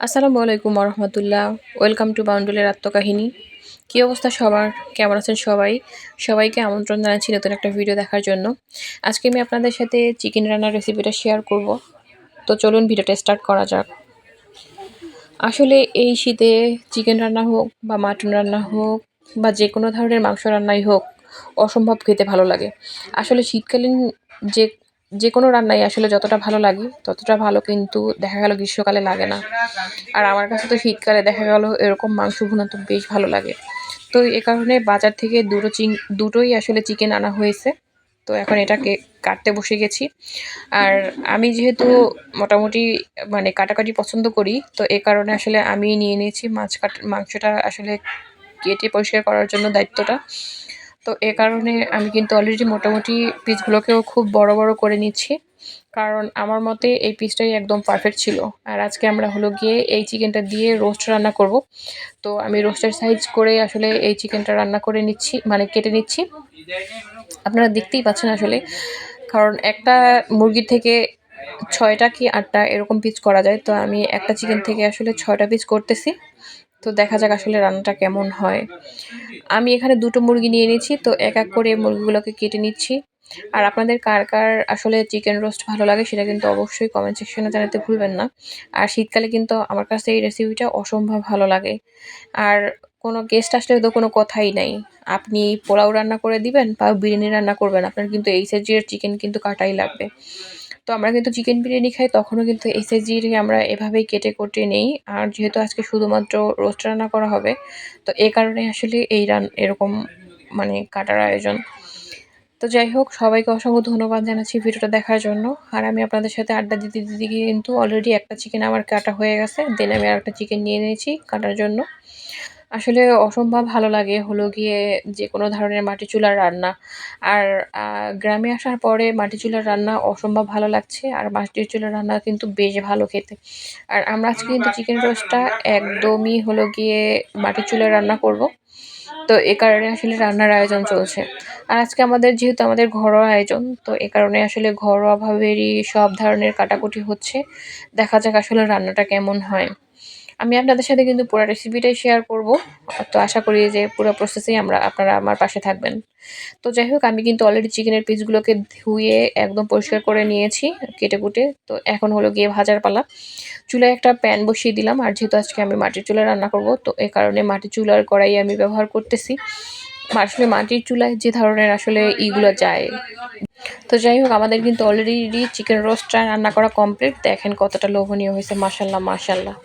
আসসালামু আলাইকুম রহমতুল্লাহ welcome to বাউন্ডুলের আত্মকাহিনী। কী অবস্থা সবার? কেমন আছেন সবাই? সবাইকে আমন্ত্রণ জানাচ্ছি নতুন একটা ভিডিও দেখার জন্য। আজকে আমি আপনাদের সাথে চিকেন রান্নার রেসিপিটা শেয়ার করব। তো চলুন ভিডিওটা স্টার্ট করা যাক। আসলে এই শীতে চিকেন রান্না হোক বা মাটন রান্না হোক বা যে কোনো ধরনের মাংস রান্নাই হোক, অসম্ভব খেতে ভালো লাগে। আসলে শীতকালীন যে যে কোনো রান্নাই আসলে যতটা ভালো লাগে, ততটা ভালো কিন্তু দেখা গেল গ্রীষ্মকালে লাগে না। আর আমার কাছে তো শীতকালে দেখা গেল এরকম মাংস ভুনা তো বেশ ভালো লাগে। তো এ কারণে বাজার থেকে দুটো চিং, দুটোই আসলে চিকেন আনা হয়েছে। তো এখন এটাকে কাটতে বসে গেছি। আর আমি যেহেতু মোটামুটি মানে কাটাকাটি পছন্দ করি, তো এ কারণে আসলে আমি নিয়ে নিয়েছি মাছ কাট, মাংসটা আসলে কেটে পরিষ্কার করার জন্য দায়িত্বটা। তো এ কারণে আমি কিন্তু অলরেডি মোটামুটি পিসগুলোকেও খুব বড় বড় করে নিচ্ছি। কারণ আমার মতে এই পিসটাই একদম পারফেক্ট ছিল। আর আজকে আমরা হলো গিয়ে এই চিকেনটা দিয়ে রোস্ট রান্না করব। তো আমি রোস্টের সাইজ করে আসলে এই চিকেনটা রান্না করে নিচ্ছি মানে কেটে নিচ্ছি। আপনারা দেখতেই পাচ্ছেন আসলে। কারণ একটা মুরগির থেকে ছয়টা কি আটটা এরকম পিস করা যায়। তো আমি একটা চিকেন থেকে আসলে ছয়টা পিস করতেছি। তো দেখা যাক আসলে রান্নাটা কেমন হয়। আমি এখানে দুটো মুরগি নিয়ে নিচ্ছি তো এক এক করে মুরগিগুলোকে কেটে নিচ্ছি। আর আপনাদের কার কার আসলে চিকেন রোস্ট ভালো লাগে সেটা কিন্তু অবশ্যই কমেন্ট সেকশনে জানাতে ভুলবেন না। আর শীতকালে কিন্তু আমার কাছে এই রেসিপিটা অসম্ভব ভালো লাগে। আর কোনো গেস্ট আসলে তো কোনো কথাই নাই। আপনি পোলাও রান্না করে দিবেন বা বিরিয়ানি রান্না করবেন, আপনার কিন্তু এই সাইজের চিকেন কিন্তু কাটাই লাগবে। তো আমরা কিন্তু চিকেন বিরিয়ানি খাই, তখনও কিন্তু এসএসজির আমরা এভাবেই কেটে কোটে নেই। আর যেহেতু আজকে শুধুমাত্র রোস্ট রান্না করা হবে, তো এ কারণে আসলে এই রান, এরকম মানে কাটার আয়োজন। তো যাই হোক, সবাইকে অসংখ্য ধন্যবাদ জানাচ্ছি ভিডিওটা দেখার জন্য। আর আমি আপনাদের সাথে আড্ডা দিতে দিতে কিন্তু অলরেডি একটা চিকেন আমার কাটা হয়ে গেছে দেন আমি আর একটা চিকেন নিয়ে নিয়েছি কাটার জন্য। আসলে অসম্ভব ভালো লাগে হলো গিয়ে যে কোনো ধরনের মাটি চুলার রান্না। আর গ্রামে আসার পরে মাটি চুলার রান্না অসম্ভব ভালো লাগছে, আর মাটির চুলার রান্না কিন্তু বেশ ভালো খেতে। আর আমরা আজকে কিন্তু চিকেন রোস্টটা একদমই হলো গিয়ে মাটির চুলার রান্না করব। তো এ কারণে আসলে রান্নার আয়োজন চলছে। আর আজকে আমাদের যেহেতু আমাদের ঘরোয়া আয়োজন, তো এ কারণে আসলে ঘরোয়াভাবেরই সব ধরনের কাটাকুটি হচ্ছে। দেখা যাক আসলে রান্নাটা কেমন হয়। আমি আপনাদের সাথে কিন্তু পুরো রেসিপিটাই শেয়ার করব। তো আশা করি যে পুরো প্রসেসেই আমরা আপনারা আমার পাশে থাকবেন। তো যাই হোক, আমি কিন্তু অলরেডি চিকেনের পিসগুলোকে ধুয়ে একদম পরিষ্কার করে নিয়েছি কেটে কুটে তো এখন হলো গিয়ে ভাজার পালা। চুলায় একটা প্যান বসিয়ে দিলাম, আর যেহেতু আজকে আমি মাটির চুলায় রান্না করব, তো এ কারণে মাটির চুলার কড়াই আমি ব্যবহার করতেছি। আসলে মাটির চুলায় যে ধরনের আসলে ইগুলো যায়। তো যাই হোক, আমাদের কিন্তু অলরেডি চিকেন রোস্টটা রান্না করা কমপ্লিট দেখেন কতটা লোভনীয় হয়েছে মাসাল্লাহ মাসাল্লাহ